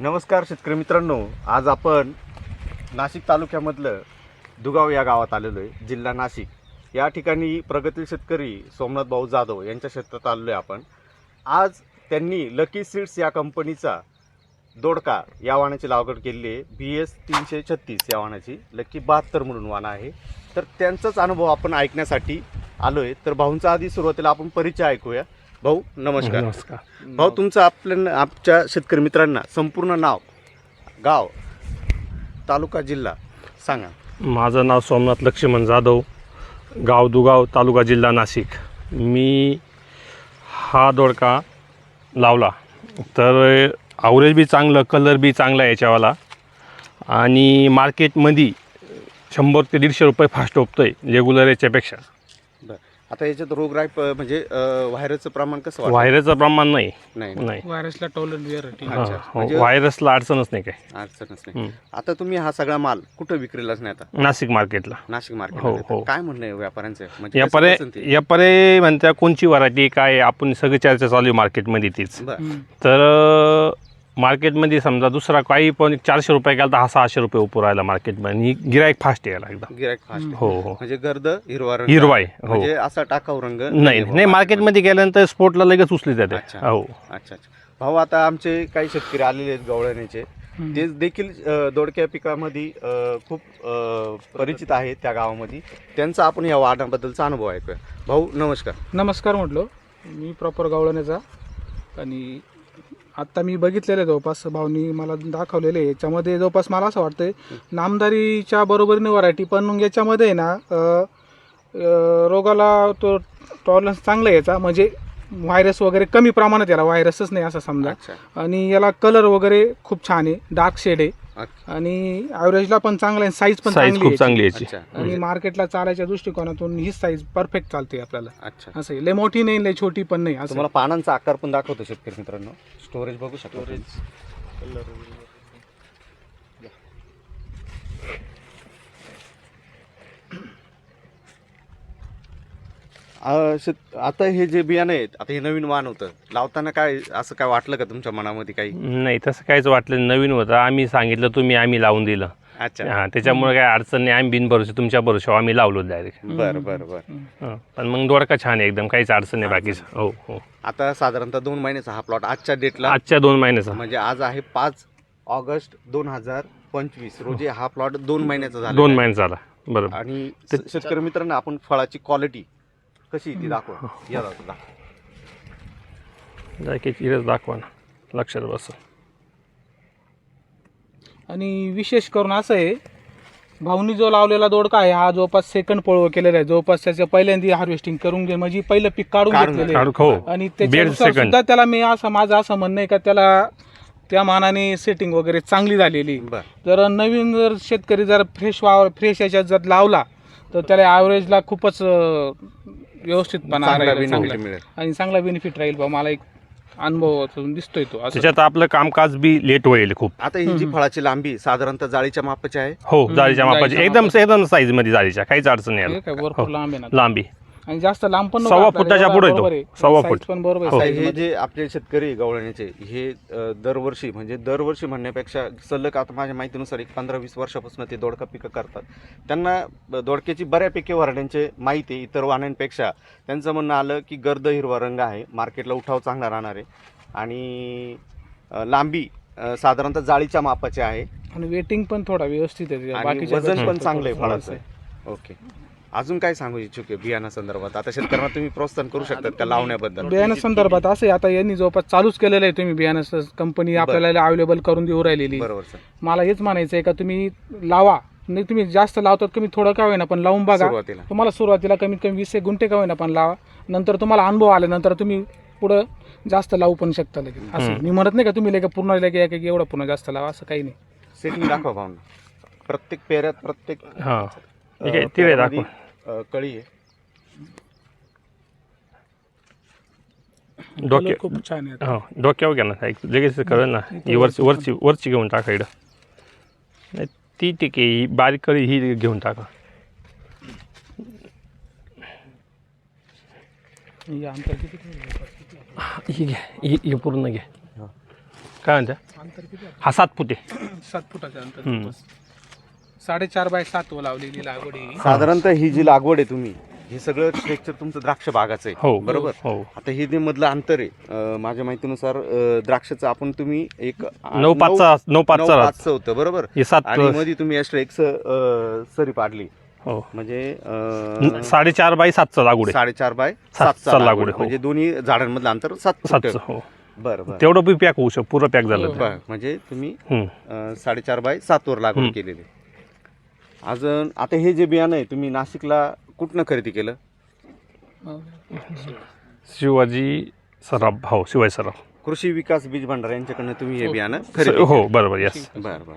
नमस्कार शेतकरी मित्रांनो. आज आपण नाशिक तालुक्यामधलं दुगाव या गावात आलेलो आहे जिल्हा नाशिक. या ठिकाणी प्रगतील शेतकरी सोमनाथ भाऊ जाधव यांच्या क्षेत्रात आलेलो आहे आपण. आज त्यांनी लकी सीड्स या कंपनीचा दोडका या वाहनाची लागवड केलेली आहे. बी एस तीनशे छत्तीस या वाणाची लकी बहात्तर म्हणून वाहन आहे. तर त्यांचाच अनुभव आपण ऐकण्यासाठी आलो आहे तर भाऊंचा आधी सुरुवातीला आपण परिचय ऐकूया. भाऊ नमस्कार. नमस्कार. भाऊ तुमचं आपल्या आमच्या शेतकरी मित्रांना संपूर्ण नाव गाव तालुका जिल्हा सांगा. माझं नाव सोमनाथ लक्ष्मण जाधव गाव दुगाव तालुका जिल्हा नाशिक. मी हा दोडका लावला. तर आवरेज बी चांगलं कलर बी चांगला आहे याच्यावाला. आणि मार्केटमध्ये शंभर ते दीडशे रुपये फास्ट ओपतो आहे रेग्युलर याच्यापेक्षा. आता याच्यात रोगराई प- म्हणजे अं, व्हायरसचं प्रमाण कसं वाटतं? व्हायरसचं प्रमाण नाही नाही ना? नाही व्हायरसला अच्छा. हा, म्हणजे- व्हायरसला अडचणच नाही काय अडचणच नाही. आता तुम्ही हा सगळा माल कुठं विक्रीलाच नाही आता नाशिक मार्केटला नाशिक मार्केट हो, हो. काय म्हणणं आहे व्यापाऱ्यांचं म्हणजे या कसं परे पसंती? या परे म्हणत्या कोणची व्हरायटी काय आपण सगळी चर्चा चालू आहे मार्केटमध्ये तीच बरं तर मार्केटमध्ये समजा दुसरा काही पण चारशे रुपये गेला तर हा सहाशे रुपये उपर राहिला मार्केटमध्ये आणि गिराईक फास्ट यायला एकदम गिरायक फास्ट हो हो. म्हणजे गर्द हिरवा रंग. हिरवा आहे, हो. म्हणजे असा टाकाऊ रंग नाही नाही मार्केटमध्ये गेल्यानंतर स्पोर्टला लगेच उचली जाते. अच्छा. हो. अच्छा अच्छा. भाऊ आता आमचे काही शेतकरी आलेले आहेत गवळण्याचे. ते देखील अ, दोडक्या पिकामध्ये अ, खूप अ, परिचित आहेत त्या गावामध्ये. त्यांचा आपण या वाढाबद्दलचा अनुभव ऐकूया. भाऊ नमस्कार. नमस्कार म्हटलो. मी प्रॉपर गावळण्याचा आणि आत्ता मी बघितलेलं आहे जवळपास भाऊनी मला दाखवलेले आहे. याच्यामध्ये जवळपास मला असं वाटतंय नामदारीच्या बरोबरीने व्हरायटी पण याच्यामध्ये ना अं, अं, रोगाला तो टॉलरन्स चांगला आहे याचा. म्हणजे व्हायरस वगैरे कमी प्रमाणात याला व्हायरसच नाही असं समजा. अच्छा. आणि याला कलर वगैरे खूप छान आहे डार्क शेड आहे. आणि ॲव्हरेजला पण चांगला आहे साईज पण साईज चांगली खूप आहे चांगली याची. अच्छा. आणि मार्केटला चालायच्या दृष्टिकोनातून ही साईज परफेक्ट चालते आपल्याला. अच्छा. असं आहे. लय मोठी नाही लय छोटी पण नाही असं तुम्हाला पानांचा आकार पण दाखवतो शेतकरी मित्रांनो. स्टोरेज बघू शकतो अ, शेत- आता हे जे बियाणं आहेत आता हे नवीन वाण होतं. लावताना काय असं काय वाटलं का तुमच्या मनामध्ये काही? नाही तसं काहीच वाटलं नाही. नवीन होतं. आम्ही सांगितलं तुम्ही आम्ही लावून दिलं. अच्छा. हा त्याच्यामुळे काय अडचण नाही. आम्ही बिन भरोसे तुमच्या भरोशावर आम्ही लावलो डायरेक्ट बरं बरं बरं. पण मग दोडका छान आहे एकदम. काहीच अडचण नाही बाकीचं. हो हो. आता साधारणतः दोन महिन्याचा हा प्लॉट आजच्या डेटला आजच्या दोन महिन्याचा. म्हणजे आज आहे पाच ऑगस्ट दोन हजार पंचवीस. रोजी हा प्लॉट दोन महिन्याचा झाला दोन महिने झाला. बरोबर. आणि श- शेतकरी मित्रांना आपण फळाची क्वालिटी कशी ती दाखवा. या दाखवा दाखवा. जाय की चिरच दाखवा ना. लक्षात बस. आणि विशेष करून असं आहे भाऊनी जो लावलेला दोडका आहे हा जवळपास सेकंड पळव केलेला आहे. जवळपास त्याच्या पहिल्यांदा हार्वेस्टिंग करून घे म्हणजे पहिलं पीक काढून काढून घेतलेलं आहे. हो. आणि त्याच्यानुसार सुद्धा त्याला मी असं माझं असं म्हणणं आहे का त्याला त्या मानाने सेटिंग वगैरे चांगली झालेली. बर. जर नवीन जर शेतकरी जर फ्रेश वावर फ्रेश याच्यात जर लावला तर त्याला ॲव्हरेजला खूपच अं, व्यवस्थितपणा चांगला राहील, benefit चांगला. मिळेल. आणि चांगला बेनिफिट राहील बा. मला एक अनुभव अजून दिसतोय तो असं. त्याच्यात आपलं कामकाज बी लेट होईल खूप. आता ही जी फळाची लांबी साधारणतः जाळीच्या मापाची आहे? हो जाळीच्या मापाची. जाळीच्या एकदम एकदम साईजमध्ये जाळीच्या. काहीच अडचण नाही हे याला. काय भरपूर हो. लांब आहे ना लांबी. आणि जास्त लांब पण नको सव्वा आपल्याला, फुटाच्या एवढा पुढे तो. बरोबर आहे. सव्वा Size फूट. पण बरोबर हो. आहे आता size हे मध्ये. जे आपले शेतकरी गवळण्याचे हे अ, दरवर्षी म्हणजे दरवर्षी म्हणण्यापेक्षा सलग आता माझ्या माहितीनुसार एक पंधरा वीस वर्षापासून ते दोडका पिकं करतात त्यांना ब- दोडक्याची बऱ्यापैकी वराड्यांचे माहिती आहे इतर वाण्यांपेक्षा त्यांचं म्हणणं आलं की गर्द हिरवा रंग आहे मार्केटला उठाव चांगला राहणार आहे आणि अ, लांबी अ, साधारणतः जाळीच्या मापाची आहे आणि वेटिंग पण थोडा व्यवस्थित आहे त्याच्या. आणि बाकीच्या वजन पण चांगलं आहे फळाचं ओके अजून काय सांगू इच्छुक आहे बियाणा संदर्भात? आता शेतकऱ्यांना तुम्ही प्रोत्साहन करू शकतात का लावण्याबद्दल? बियाणं संदर्भात असं आहे, आता यांनी जवळपास चालूच केलेलं आहे तुम्ही बियाणं कंपनी आपल्याला अवेलेबल करून देऊ राहिलेली. बरोबर सर. मला हेच म्हणायचं आहे का तुम्ही लावा. नाही तुम्ही जास्त लावतात कमी थोडं का होईना पण लावून बघा. सुरुवातीला. तुम्हाला सुरुवातीला कमीत कमी वीस एक गुंठे का होईना पण लावा. नंतर तुम्हाला अनुभव आल्यानंतर तुम्ही पुढं जास्त लावू पण शकता लगेच. असं मी म्हणत नाही का तुम्ही लगे पूर्ण लगे एक- एक एवढं पुन्हा जास्त लावा असं काही नाही. सेटिंग दाखवा भावना प्रत्येक पेऱ्यात प्रत्येक हा. ठीक आहे तिळे दाखवा. अ, कळी आहे. डोक्या खूप छान आहे हो डोक्यावर घ्या ना एक लगेच कळलं ना. ही वरची वरची वरची घेऊन टाका इकडं नाही ती ठीक आहे ही बारीक कळी ही घेऊन टाका. हे अंतर किती ही घ्या ही ही पूर्ण घ्या. काय म्हणता? अंतर किती आहे? हा सात फुटे सात फुटाचं अंतर. हम्म. साडेचार बाय सात व लावलेली लागवड आहे. साधारणतः ही जी लागवड आहे तुम्ही हे सगळं स्ट्रक्चर तुमचं द्राक्ष बागाचं आहे. हो बरोबर? हो. आता हे जे मधलं अंतर आहे अं, माझ्या माहितीनुसार अं, द्राक्षाचं आपण तुम्ही एक नऊ पाचचा नऊ नऊ पाचचा राहत. पाचचं होतं बरोबर? हे सात आणि मध्ये तुम्ही एक्स्ट्रा एक स- अं, सरी पाडली. हो. म्हणजे अं, साडेचार बाय सातचा लागवड आहे. साडेचार बाय सातचा सातचा लागवड. लागवड आहे, हो. म्हणजे दोन्ही झाडांमधलं अंतर सात फूट. सातचं हो. बरं बरं. तेवढं बी पॅक होऊ शकतो पुरं पॅक झालं ते. बरं. म्हणजे तुम्ही हम्म. अं, साडेचार बाय सातवर लागवड हम्म. केलेली अजून आता हे जे बियाणं आहे तुम्ही नाशिकला कुठनं खरेदी केलं? शिवाजी सराफ हो शिवाजी सराफ. कृषी विकास बीज भंडार यांच्याकडनं तुम्ही हे हो. बियाणं खरेदी हो बरोबर यस बरं बरं.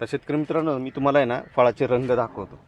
तर शेतकरी मित्रांनो मी तुम्हाला आहे ना फळाचे रंग दाखवतो.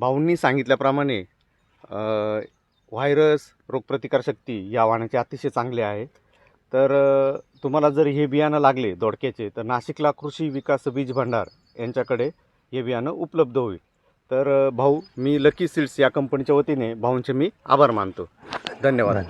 भाऊंनी सांगितल्याप्रमाणे व्हायरस रोगप्रतिकारशक्ती या वाहनाचे अतिशय चांगले आहे तर तुम्हाला जर हे बियाणं लागले दोडक्याचे तर नाशिकला कृषी विकास बीज भंडार यांच्याकडे हे बियाणं उपलब्ध होईल. तर भाऊ मी लकी सीड्स या कंपनीच्या वतीने भाऊंचे मी आभार मानतो. धन्यवाद.